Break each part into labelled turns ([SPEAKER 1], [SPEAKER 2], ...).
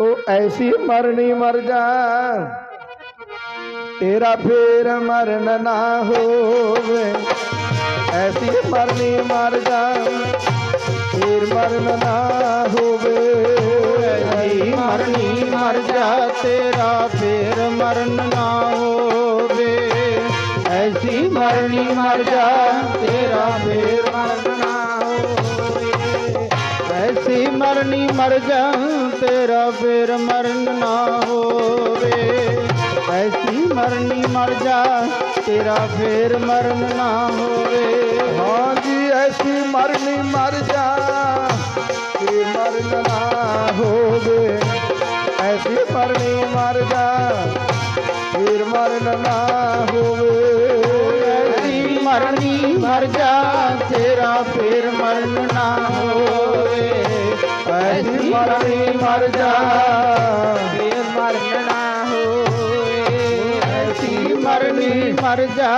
[SPEAKER 1] ਉਹ ਐਸੀ ਮਰਨੀ ਮਰ ਜਾ। ਤੇਰਾ ਫੇਰ ਮਰਨ ਨਾ ਹੋਵੇ। ਐਸੀ ਮਰਨੀ ਮਰ ਜਾ, ਫੇਰ ਮਰਨ ਨਾ ਹੋਵੇ।
[SPEAKER 2] ਐਸੀ ਮਰਨੀ ਮਰ ਜਾ, ਤੇਰਾ ਫੇਰ ਮਰਨ ਨਾ ਹੋਵੇ। ਐਸੀ ਮਰਨੀ ਮਰ ਜਾ, ਤੇਰਾ ਫੇਰ ਮਰਨ ਨਾ ਮਰਨੀ ਮਰ ਜਾ ਤੇਰਾ ਫੇਰ ਮਰਨ ਨਾ ਹੋਵੇ। ਐਸੀ ਮਰਨੀ ਮਰ ਜਾ ਤੇਰਾ ਫੇਰ ਮਰਨ ਨਾ ਹੋਵੇ।
[SPEAKER 1] ਹਾਂ ਜੀ ਐਸੀ ਮਰਨੀ ਮਰ ਜਾ ਫੇਰ ਮਰਨ ਨਾ ਹੋਵੇ। ਐਸੀ ਮਰਨੀ ਮਰ ਜਾ ਫੇਰ ਮਰਨ ਨਾ ਹੋਵੇ।
[SPEAKER 2] ਐਸੀ ਮਰਨੀ ਮਰ ਜਾ ਤੇਰਾ ਫੇਰ ਮਰਨ ਨਾ ਹੋਵੇ।
[SPEAKER 1] ਐਸੀ ਮਰਨੀ ਮਰ ਜਾ
[SPEAKER 2] ਫੇਰ ਮਰਨ ਨਾ ਹੋਵੇ ਐਸੀ ਮਰਨੀ ਮਰ ਜਾ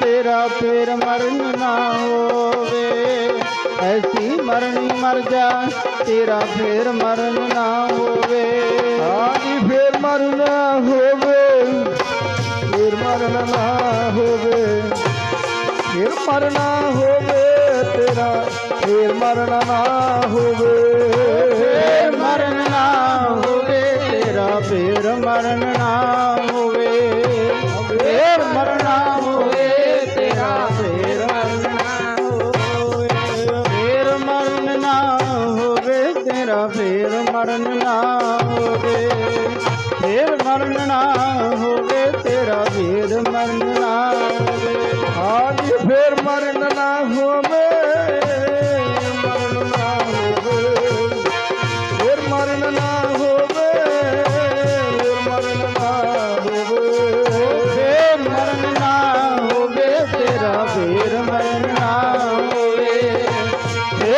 [SPEAKER 2] ਤੇਰਾ ਫੇਰ ਮਰਨ ਨਾ ਹੋਵੇ ਐਸੀ ਮਰਨੀ ਮਰ ਜਾ ਤੇਰਾ ਫੇਰ ਮਰਨ ਨਾ ਹੋਵੇ
[SPEAKER 1] ਹਾਂ ਫੇਰ ਮਰਨਾ ਹੋਵੇ ਫੇਰ ਮਰਨਾ ਨਾ ਹੋਵੇ ਫੇਰ ਮਰਨਾ ਹੋਵੇ ਤੇਰਾ ਫੇਰ ਮਰਨਾ ਨਾ ਹੋਵੇ।
[SPEAKER 2] ਮਰਨ ਨਾ ਹੋਵੇ। ਫੇਰ ਮਰਨਾ ਹੋਵੇ, ਤੇਰਾ ਫੇਰ ਮਰਨਾ ਹੋਵੇ। ਫੇਰ ਮਰਨ ਨਾ ਹੋਵੇ, ਤੇਰਾ ਫੇਰ ਮਰਨ ਨਾ ਹੋਵੇ। ਫੇਰ ਮਰਨ ਨਾ ਹੋਵੇ, ਤੇਰਾ ਫੇਰ ਮਰਨ ਨਾ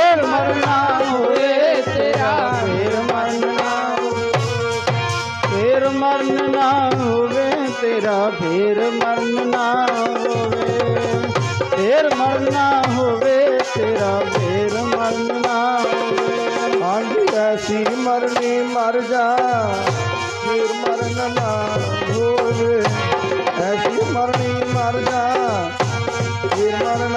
[SPEAKER 1] ਫੇਰ ਮਰਨਾ ਨਾ ਹੋਵੇ
[SPEAKER 2] ਤੇਰਾ, ਫੇਰ ਮਰਨਾ ਹੋਵੇ। ਫੇਰ ਮਰਨਾ ਹੋਵੇ ਤੇਰਾ, ਫੇਰ ਮਰਨਾ ਹੋਵੇ। ਫੇਰ ਮਰਨਾ ਹੋਵੇ ਤੇਰਾ, ਫੇਰ ਮਰਨਾ ਹੋਵੇ।
[SPEAKER 1] ਹਾਂਜੀ ਐਸੀ ਮਰਨੀ ਮਰ ਜਾ, ਫਿਰ ਮਰਨ ਹੋਵੇ। ਐਸੀ ਮਰਨੀ ਮਰ ਜਾ, ਫਿਰ ਮਰਨ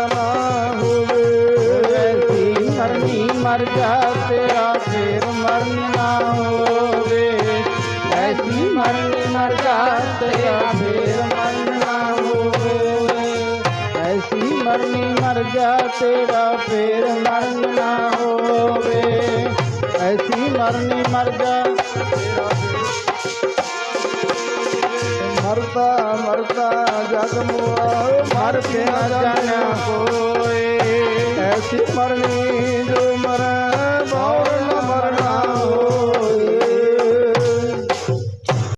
[SPEAKER 2] ਐਸੀ ਮਰਨੀ ਮਰ ਜਾ ਤੇਰਾ ਫੇਰ ਮਰਨ ਨਾ ਹੋਵੇ। ਐਸੀ ਮਰਨੀ ਮਰ ਜਾ ਤੇਰਾ ਫੇਰ ਮਰਨ ਨਾ ਹੋਵੇ। ਐਸੀ ਮਰਨੀ ਮਰ ਜਾ ਤੇਰਾ ਫੇਰ ਮਰਨ ਨਾ ਹੋਵੇ। ਐਸੀ ਮਰਨੀ ਮਰ ਜਾ
[SPEAKER 1] ਮਰਦਾ ਮਰਦਾ ਜਗ ਮੁਆਏ ਮਰ ਕੇ ਨਾ
[SPEAKER 2] ਜਾਣਾ ਕੋਈ।
[SPEAKER 1] ਐਸੀ ਮਰਨੀ ਜੋ ਮਰਾਂ